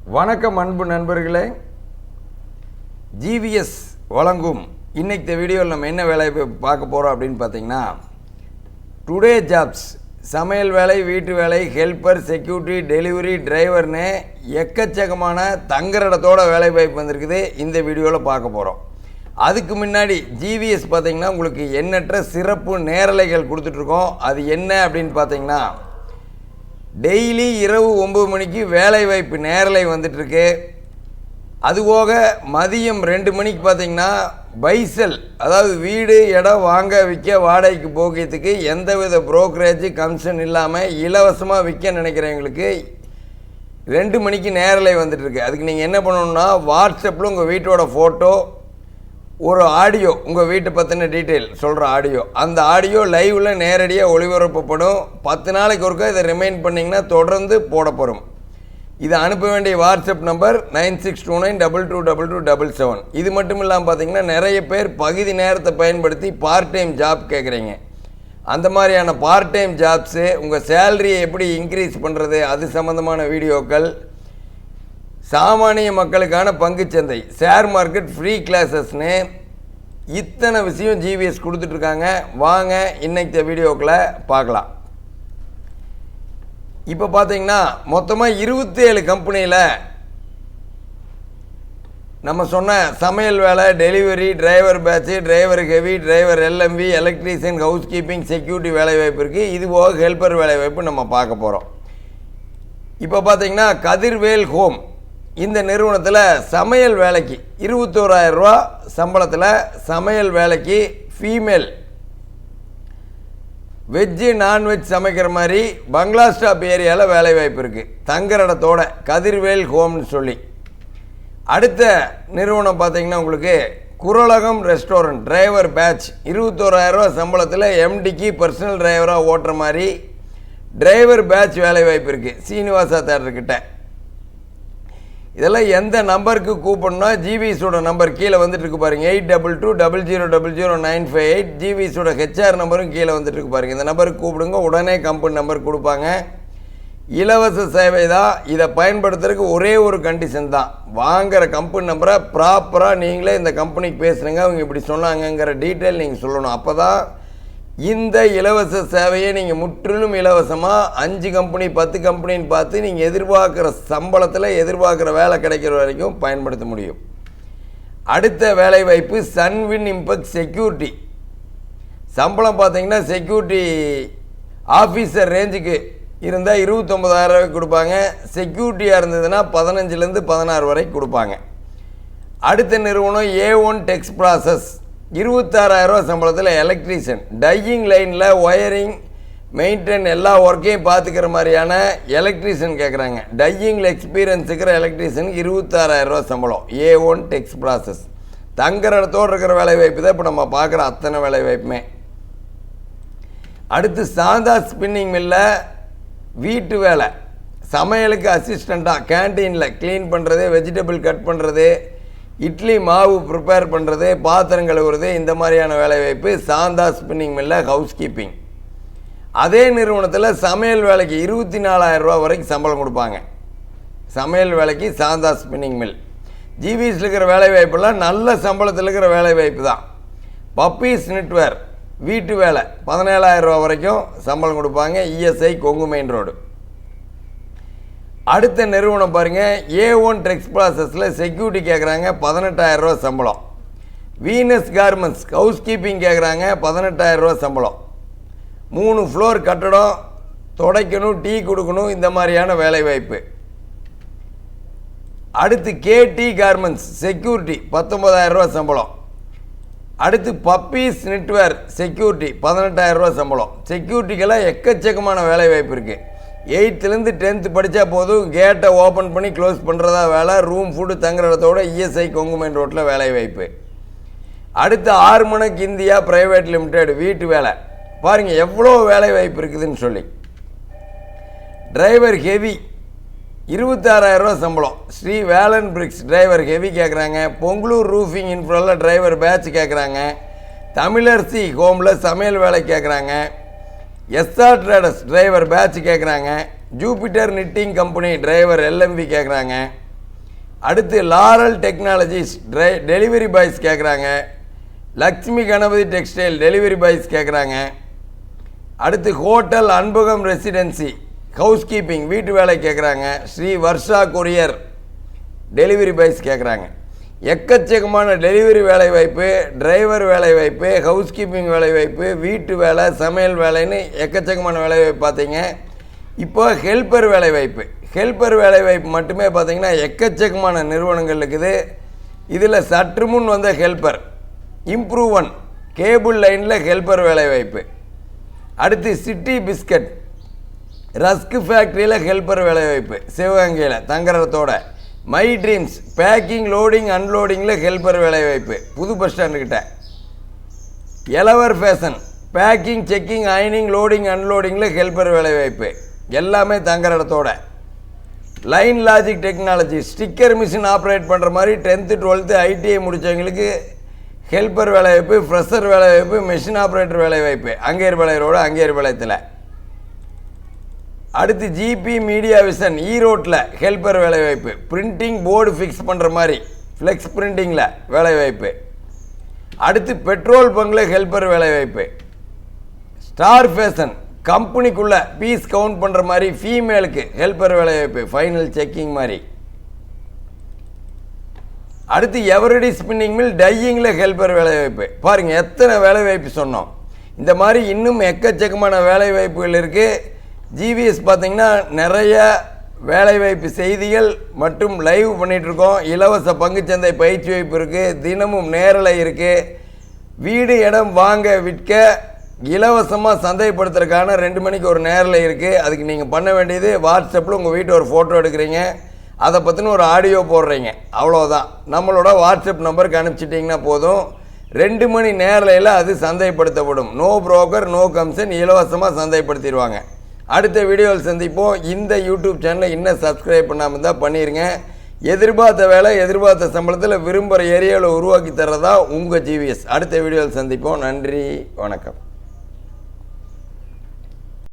வணக்கம் அன்பு நண்பர்களே. ஜிவிஎஸ் வழங்கும் இன்னைக்கு வீடியோவில் நம்ம என்ன வேலையை பார்க்க போகிறோம் அப்படின்னு பார்த்தீங்கன்னா டுடே ஜாப்ஸ் சமையல் வேலை வீட்டு வேலை ஹெல்ப்பர் செக்யூரிட்டி டெலிவரி டிரைவர்னு எக்கச்சக்கமான தங்குற இடத்தோட வேலை வாய்ப்பு வந்திருக்குது இந்த வீடியோவில் பார்க்க போகிறோம் அதுக்கு முன்னாடி ஜிவிஎஸ் பார்த்தீங்கன்னா உங்களுக்கு எண்ணற்ற சிறப்பு நேரலைகள் கொடுத்துட்ருக்கோம் அது என்ன அப்படின்னு பார்த்தீங்கன்னா டெய்லி இரவு ஒம்பது மணிக்கு வேலை வாய்ப்பு நேரலை வந்துட்டுருக்கு. அதுபோக மதியம் ரெண்டு மணிக்கு பார்த்தீங்கன்னா பைசல் அதாவது வீடு இடம் வாங்க விற்க வாடகைக்கு போகிறதுக்கு எந்தவித புரோக்கரேஜ் கமிஷன் இல்லாமல் இலவசமாக விற்க நினைக்கிறவங்களுக்கு ரெண்டு மணிக்கு நேரலை வந்துட்டுருக்கு. அதுக்கு நீங்கள் என்ன பண்ணணுன்னா வாட்ஸ்அப்பில் உங்கள் வீட்டோட ஃபோட்டோ ஒரு ஆடியோ உங்கள் வீட்டை பற்றின டீட்டெயில் சொல்கிற ஆடியோ அந்த ஆடியோ லைவில் நேரடியாக ஒளிபரப்பப்படும். பத்து நாளைக்கு ஒருக்கா இதை ரிமைண்ட் பண்ணிங்கன்னா தொடர்ந்து போடப்படும். இதை அனுப்ப வேண்டிய WhatsApp number nine six two nine double two double two double seven இது மட்டும் இல்லாமல் பார்த்தீங்கன்னா நிறைய பேர் பகுதி நேரத்தை பயன்படுத்தி பார்ட் டைம் ஜாப் கேட்குறீங்க அந்த மாதிரியான பார்ட் டைம் ஜாப்ஸு உங்கள் சேலரியை எப்படி இன்க்ரீஸ் பண்ணுறது அது சம்மந்தமான வீடியோக்கள் சாமானிய மக்களுக்கான பங்குச்சந்தை ஷேர் மார்க்கெட் ஃப்ரீ கிளாஸஸ்னு இத்தனை விஷயம் ஜிவிஎஸ் கொடுத்துட்ருக்காங்க. வாங்க இன்னைக்கு வீடியோக்களை பார்க்கலாம். இப்போ பார்த்தீங்கன்னா மொத்தமாக இருபத்தேழு கம்பெனியில் நம்ம சொன்ன சமையல் வேலை delivery driver badge driver heavy driver LMV electrician housekeeping security வேலைவாய்ப்பு இருக்குது இது போக ஹெல்ப்பர் வேலைவாய்ப்பு நம்ம பார்க்க போகிறோம் இப்போ பார்த்தீங்கன்னா கதிர்வேல் ஹோம் இந்த நிறுவனத்தில் சமையல் வேலைக்கு இருபத்தோராயிரம் ரூபா சம்பளத்தில் சமையல் வேலைக்கு ஃபீமேல் வெஜ்ஜு நான்வெஜ் சமைக்கிற மாதிரி பங்களா ஸ்டாப் ஏரியாவில் வேலை வாய்ப்பு இருக்குது தங்குற இடத்தோட கதிர்வேல் ஹோம்னு சொல்லி. அடுத்த நிறுவனம் பார்த்தீங்கன்னா உங்களுக்கு குரலகம் ரெஸ்டாரண்ட் டிரைவர் பேட்ச். இருபத்தோராயிரரூவா சம்பளத்தில் எம்டிக்கு பர்சனல் டிரைவராக ஓட்டுற மாதிரி டிரைவர் பேட்ச் வேலை வாய்ப்பு இருக்குது சீனிவாசா தேட்டர்கிட்ட இதெல்லாம் எந்த நம்பருக்கு கூப்பிடணும் ஜிவிஸோட நம்பர் கீழே வந்துட்டு இருக்கு பாருங்க eight double two double zero double zero nine five eight ஜிவிஸோட HR நம்பரும் கீழே வந்துட்டு இருக்கு பாருங்க. இந்த நம்பருக்கு கூப்பிடுங்க. உடனே கம்பெனி நம்பர் கொடுப்பாங்க. இலவச சேவை தான். இதை பயன்படுத்துறதுக்கு ஒரே ஒரு கண்டிஷன் தான். வாங்குகிற கம்பெனி நம்பரை ப்ராப்பராக நீங்களே இந்த கம்பெனிக்கு பேசுகிறீங்க அவங்க இப்படி சொன்னாங்கங்கிற டீட்டெயில் நீங்கள் சொல்லணும். அப்போ தான் இந்த இலவச சேவையை நீங்கள் முற்றிலும் இலவசமாக அஞ்சு கம்பெனி பத்து கம்பெனின்னு பார்த்து நீங்கள் எதிர்பார்க்குற சம்பளத்தில் எதிர்பார்க்குற வேலை கிடைக்கிற வரைக்கும் பயன்படுத்த முடியும். அடுத்த வேலை வாய்ப்பு சன்வின் இம்பெக்ட் செக்யூரிட்டி சம்பளம் பார்த்தீங்கன்னா செக்யூரிட்டி ஆஃபீஸர் ரேஞ்சுக்கு இருந்தால் இருபத்தொம்பதாயிரம் ரூபாய்க்கு கொடுப்பாங்க. செக்யூரிட்டியாக இருந்ததுன்னா பதினஞ்சுலேருந்து பதினாறு வரைக்கும் கொடுப்பாங்க. அடுத்த நிறுவனம் ஏ ஒன் டெக்ஸ் ப்ராசஸ் இருபத்தாறாயிரரூவா சம்பளத்தில் எலக்ட்ரீஷியன் டையிங் லைனில் ஒயரிங் மெயின்டைன் எல்லா ஒர்க்கையும் பார்த்துக்கிற மாதிரியான எலக்ட்ரீஷியன் கேட்குறாங்க டையிங்கில் எக்ஸ்பீரியன்ஸ் இருக்கிற எலக்ட்ரீஷியனுக்கு இருபத்தாறாயிரரூவா சம்பளம். ஏ ஒன் டெக்ஸ் ப்ராசஸ் தங்குற இடத்தோடு இருக்கிற வேலை வாய்ப்பு தான் இப்போ நம்ம பார்க்குற அத்தனை வேலை வாய்ப்புமே அடுத்து சாந்தா ஸ்பின்னிங் மில்ல வீட்டு வேலை. சமையலுக்கு அசிஸ்டண்ட்டாக கேன்டீனில் க்ளீன் பண்ணுறது வெஜிடபிள் கட் பண்ணுறது இட்லி மாவு ப்ரிப்பேர் பண்ணுறது பாத்திரம் கழுவுறது இந்த மாதிரியான வேலைவாய்ப்பு சாந்தா ஸ்பின்னிங் மில்ல ஹவுஸ் கீப்பிங் அதே நிறுவனத்தில் சமையல் வேலைக்கு இருபத்தி நாலாயிரம் ரூபா வரைக்கும் சம்பளம் கொடுப்பாங்க. சமையல் வேலைக்கு சாந்தா ஸ்பின்னிங் மில் ஜிவிஎஸ்ல இருக்கிற வேலை வாய்ப்பெல்லாம் நல்ல சம்பளத்தில் இருக்கிற வேலை வாய்ப்பு தான். பப்பீஸ் நெட்வேர் வீட்டு வேலை பதினேழாயிரம் ரூபா வரைக்கும் சம்பளம் கொடுப்பாங்க. இஎஸ்ஐ கொங்கு மெயின் ரோடு அடுத்த நிறுவனம் பாருங்கள் ஏ ஒன் டெக்ஸ் ப்ராசஸில் செக்யூரிட்டி கேட்குறாங்க பதினெட்டாயிரம் ரூபா சம்பளம். வீனஸ் கார்மெண்ட்ஸ் ஹவுஸ் கீப்பிங் கேட்குறாங்க பதினெட்டாயிரம் ரூபா சம்பளம். மூணு ஃப்ளோர் கட்டடம் துடைக்கணும் டீ கொடுக்கணும் இந்த மாதிரியான வேலை வாய்ப்பு அடுத்து கேடி கார்மெண்ட்ஸ் செக்யூரிட்டி பத்தொம்பதாயிரரூவா சம்பளம். அடுத்து பப்பீஸ் நெட்வேர் செக்யூரிட்டி பதினெட்டாயிரம் ரூபா சம்பளம் செக்யூரிட்டிக்கெல்லாம் எக்கச்சக்கமான வேலை வாய்ப்பு இருக்குது எயித்துலேருந்து டென்த்து படித்தா போதும். கேட்டை ஓப்பன் பண்ணி க்ளோஸ் பண்ணுறதா வேலை. ரூம் ஃபுட்டு தங்குற இடத்தோட இஎஸ்ஐ கொங்குமேன் ரோட்டில் வேலை வாய்ப்பு. அடுத்து ஆறு மணிக்கு இந்தியா ப்ரைவேட் லிமிடெட் வீட்டு வேலை. பாருங்கள் எவ்வளோ வேலை வாய்ப்பு இருக்குதுன்னு சொல்லி. டிரைவர் ஹெவி இருபத்தாறாயிரரூவா சம்பளம். Sri Velan bricks driver heavy கேட்குறாங்க பொங்கலூர் ரூஃபிங் இன்ஃப்ரோவில் டிரைவர் பேட்ச் கேட்குறாங்க தமிழரசி ஹோமில் சமையல் வேலை கேட்குறாங்க எஸ்ஆர் ட்ரேடர்ஸ் டிரைவர் பேட்ச் கேட்குறாங்க Jupiter knitting company driver LMV கேட்குறாங்க அடுத்து Laurel technologies dry delivery boys கேட்குறாங்க Lakshmi Ganapathi textile delivery boys கேட்குறாங்க அடுத்து hotel Anbugam residency housekeeping வீட்டு வேலை கேட்குறாங்க Sri Varsha courier delivery boys கேட்குறாங்க எக்கச்சக்கமான டெலிவரி வேலை வாய்ப்பு டிரைவர் வேலை வாய்ப்பு ஹவுஸ் கீப்பிங் வேலை வாய்ப்பு வீட்டு வேலை சமையல் வேலைன்னு எக்கச்சக்கமான வேலை வாய்ப்பு பார்த்தீங்க. இப்போ ஹெல்ப்பர் வேலை வாய்ப்பு. ஹெல்ப்பர் வேலை வாய்ப்பு மட்டுமே பார்த்தீங்கன்னா எக்கச்சக்கமான நிறுவனங்கள் இருக்குது. இதில் சற்று முன் வந்த ஹெல்ப்பர் இம்ப்ரூவ் ஒன் கேபிள் லைனில் ஹெல்ப்பர் வேலை வாய்ப்பு. அடுத்து சிட்டி பிஸ்கட் ரஸ்க் ஃபேக்ட்ரியில் ஹெல்ப்பர் வேலைவாய்ப்பு சிவகங்கையில் தங்கரத்தோட மை ட்ரீம்ஸ் பேக்கிங் லோடிங் அன்லோடிங்கில் ஹெல்ப்பர் வேலைவாய்ப்பு. புது பஸ் ஸ்டாண்டுக்கிட்ட எலவர் ஃபேஷன் பேக்கிங் செக்கிங் அயனிங் லோடிங் அன்லோடிங்கில் ஹெல்ப்பர் வேலைவாய்ப்பு. எல்லாமே தங்குற இடத்தோட. Line logic technology sticker machine operate பண்ணுற மாதிரி டென்த்து டுவெல்த்து ஐடிஐ முடித்தவங்களுக்கு ஹெல்பர் வேலைவாய்ப்பு ஃப்ரெஷர் வேலைவாய்ப்பு மிஷின் ஆப்ரேட்டர் வேலைவாய்ப்பு. அங்கேயர் பாளையரோடு அங்கேயர் பாளையத்தில் அடுத்து ஜிபி மீடியா விஷன் ஈரோட்டில் ஹெல்பர் வேலைவாய்ப்பு. பிரிண்டிங் போர்டு ஃபிக்ஸ் பண்ணுற மாதிரி. ஃப்ளெக்ஸ் பிரிண்டிங்கில் வேலைவாய்ப்பு. அடுத்து பெட்ரோல் பங்கில் ஹெல்பர் வேலைவாய்ப்பு. ஸ்டார் ஃபேஷன் கம்பெனிக்குள்ளே பீஸ் கவுண்ட் பண்ணுற மாதிரி ஃபீமேலுக்கு ஹெல்பர் வேலைவாய்ப்பு. ஃபைனல் செக்கிங் மாதிரி. அடுத்து எவரடி ஸ்பின்னிங் மில் டையிங்கில் ஹெல்பர் வேலைவாய்ப்பு. பாருங்கள் எத்தனை வேலைவாய்ப்பு சொன்னோம். இந்த மாதிரி இன்னும் எக்கச்சக்கமான வேலைவாய்ப்புகள் இருக்குது ஜிவிஎஸ் பார்த்திங்கன்னா நிறைய வேலைவாய்ப்பு செய்திகள் மற்றும் லைவ் பண்ணிகிட்ருக்கோம் இலவச பங்குச்சந்தை பயிற்சி வாய்ப்பு இருக்குது தினமும் நேரலை இருக்குது வீடு இடம் வாங்க விற்க இலவசமாக சந்தைப்படுத்துறதுக்கான ரெண்டு மணிக்கு ஒரு நேரில் இருக்குது அதுக்கு நீங்கள் பண்ண வேண்டியது வாட்ஸ்அப்பில் உங்கள் வீட்டை ஒரு ஃபோட்டோ எடுக்கிறீங்க. அதை பற்றின ஒரு ஆடியோ போடுறீங்க. அவ்வளோதான் நம்மளோட வாட்ஸ்அப் நம்பருக்கு அனுப்பிச்சிட்டிங்கன்னா போதும். ரெண்டு மணி நேரலையில் அது சந்தைப்படுத்தப்படும். நோ புரோக்கர் நோ கமிஷன் இலவசமாக சந்தைப்படுத்திடுவாங்க. அடுத்த வீடியோவில் சந்திப்போம். இந்த யூடியூப் சேனலை இன்னும் சப்ஸ்கிரைப் பண்ணாமல் தான் பண்ணிடுங்க எதிர்பார்த்த வேலை எதிர்பார்த்த சம்பளத்தில் விரும்புகிற ஏரியாவில் உருவாக்கி தர்றதா உங்கள் ஜிவிஎஸ் அடுத்த வீடியோவில் சந்திப்போம். நன்றி வணக்கம்.